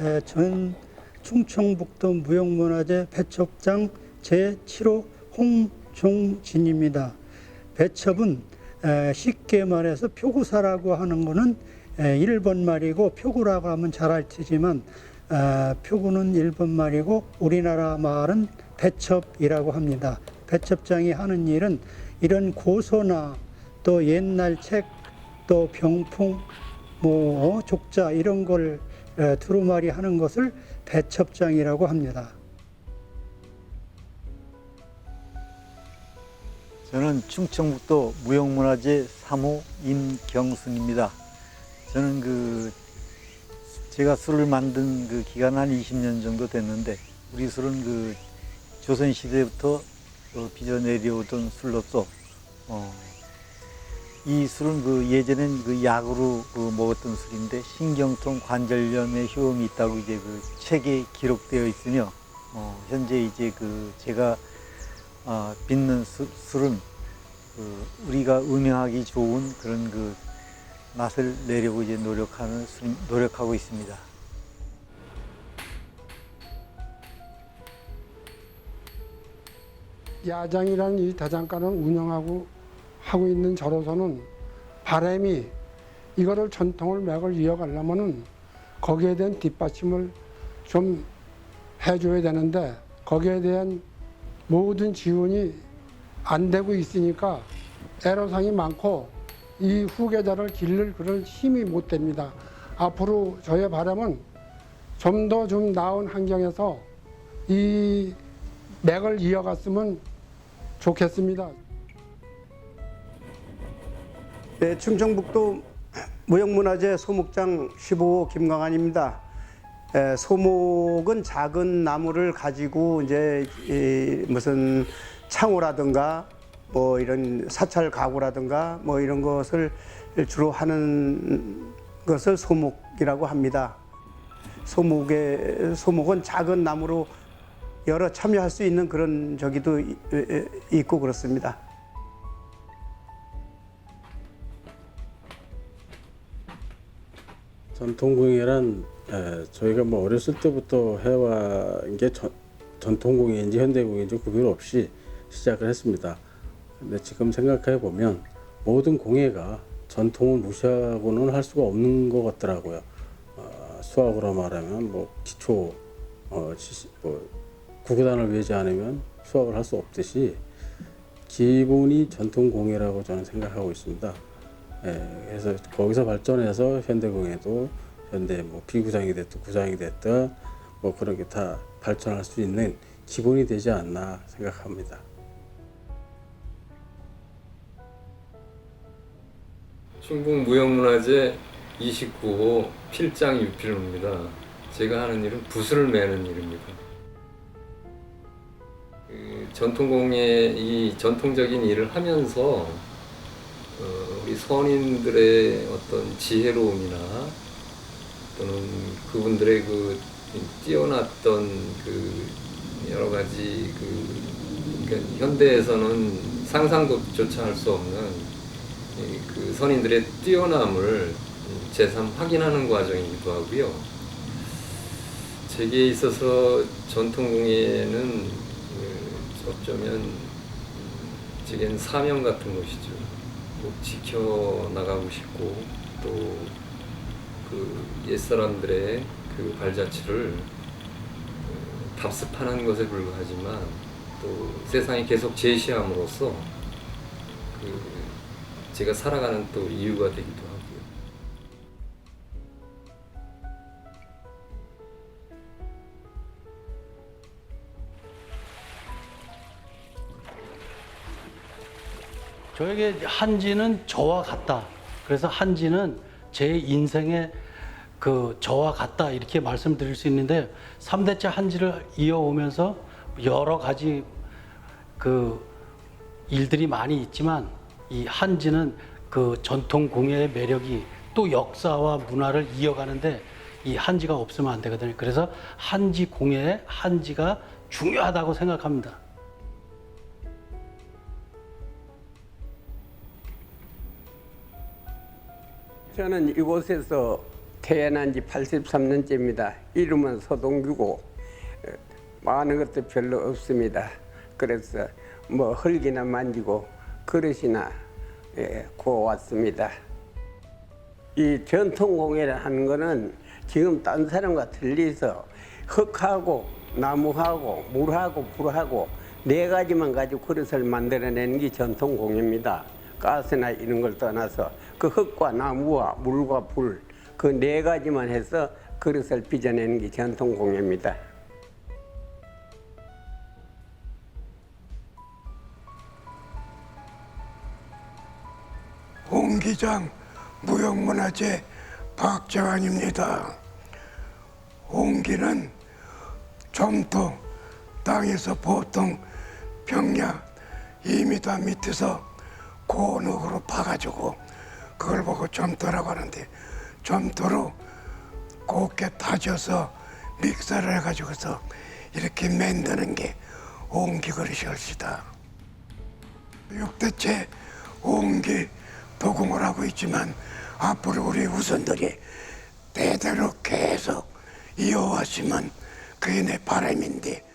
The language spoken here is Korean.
에, 전 충청북도 무형문화재 배첩장 제7호 홍종진입니다. 배첩은 에, 쉽게 말해서 표구사라고 하는 에, 일본 말이고 표구라고 하면 잘알 테지만 에, 표구는 일본 말이고 우리나라 말은 배첩이라고 합니다. 배첩장이 하는 일은 이런 고서나 또 옛날 책, 또 병풍, 뭐 족자 이런 걸 에, 두루마리 하는 것을 배첩장이라고 합니다. 저는 충청북도 무형문화재 3호 임경순입니다. 저는 그 제가 술을 만든 그 기간 한 20년 정도 됐는데 우리 술은 그 조선 시대부터 어, 빚어 내려오던 술로서 어, 이 술은 그 예전엔 그 약으로 그 먹었던 술인데 신경통 관절염에 효험이 있다고 이제 그 책에 기록되어 있으며 어, 현재 이제 그 제가 아, 빚는 수- 술은 그 우리가 음행하기 좋은 그런 그 맛을 내려고 이제 노력하는 술, 노력하고 있습니다. 야장이라는 이 대장간을 운영하고 하고 있는 저로서는 바람이 이거를 전통을 맥을 이어가려면은 거기에 대한 뒷받침을 좀 해줘야 되는데 거기에 대한 모든 지원이 안 되고 있으니까 애로사항이 많고 이 후계자를 기를 그럴 힘이 못 됩니다. 앞으로 저의 바람은 좀 더좀 나은 환경에서 이 맥을 이어갔으면 좋겠습니다. 네, 충청북도 무형문화재 소목장 15호 김광환입니다. 에, 소목은 작은 나무를 가지고 이제 이 무슨 창호라든가 뭐 이런 사찰 가구라든가 뭐 이런 것을 주로 하는 것을 소목이라고 합니다. 소목의 소목은 작은 나무로 여러 참여할 수 있는 그런 저기도 있고 그렇습니다. 전통공예란 에, 저희가 뭐 어렸을 때부터 해와인 게 전, 전통공예인지 현대공예인지 구별 없이 시작을 했습니다. 근데 지금 생각해 보면 모든 공예가 전통을 무시하고는 할 수가 없는 것 같더라고요. 어, 수학으로 말하면 뭐 기초 어, 지시, 뭐 구구단을 외지 않으면 수학을 할 수 없듯이 기본이 전통 공예라고 저는 생각하고 있습니다. 예, 그래서 거기서 발전해서 현대공예도 현대 뭐 비구장이 됐든 구장이 됐든 뭐 그런 게 다 발전할 수 있는 기본이 되지 않나 생각합니다. 충북 무형문화재 29호 필장 유필호입니다. 제가 하는 일은 붓을 매는 일입니다. 그 전통공예 이 전통적인 일을 하면서 어, 우리 선인들의 어떤 지혜로움이나 또는 그분들의 그 뛰어났던 그 여러 가지 그 그러니까 현대에서는 상상조차 할 수 없는 이그 선인들의 뛰어남을 재삼 확인하는 과정이기도 하고요. 제게 있어서 전통공예는 그 어쩌면 제겐 사명 같은 것이죠. 꼭 지켜 나가고 싶고 또 그 옛사람들의 그 발자취를 어, 답습하는 것에 불과하지만 또 세상에 계속 제시함으로써 그 제가 살아가는 또 이유가 되기도 하고 저에게 한지는 저와 같다. 그래서 한지는 제 인생의 그 저와 같다 이렇게 말씀드릴 수 있는데 3대째 한지를 이어오면서 여러 가지 그 일들이 많이 있지만 이 한지는 그 전통 공예의 매력이 또 역사와 문화를 이어가는데 이 한지가 없으면 안 되거든요. 그래서 한지 공예의 한지가 중요하다고 생각합니다. 저는 이곳에서 태어난 지 83년째입니다. 이름은 서동규고 어, 많은 것도 별로 없습니다. 그래서 뭐 흙이나 만지고 그릇이나 예, 구워왔습니다. 이 전통공예를 하는 거는 지금 딴 사람과 틀리서 흙하고 나무하고 물하고 불하고 네 가지만 가지고 그릇을 만들어내는 게 전통공예입니다. 가스나 이런 걸 떠나서 그 흙과 나무와 물과 불 그 네 가지만 해서 그릇을 빚어내는 게 전통 공예입니다. 홍기장 무형문화재 박정환입니다. 홍기는 점토 땅에서 보통 병야 2m 밑에서 고누으로 파가지고 그걸 보고 점토라고 하는데 점토로 곱게 다져서 믹서를 해가지고서 이렇게 만드는 게 홍기 그릇이었시다. 육대체 옹기 도공을 하고 있지만 앞으로 우리 후손들이 대대로 계속 이어왔으면 그게 내 바람인데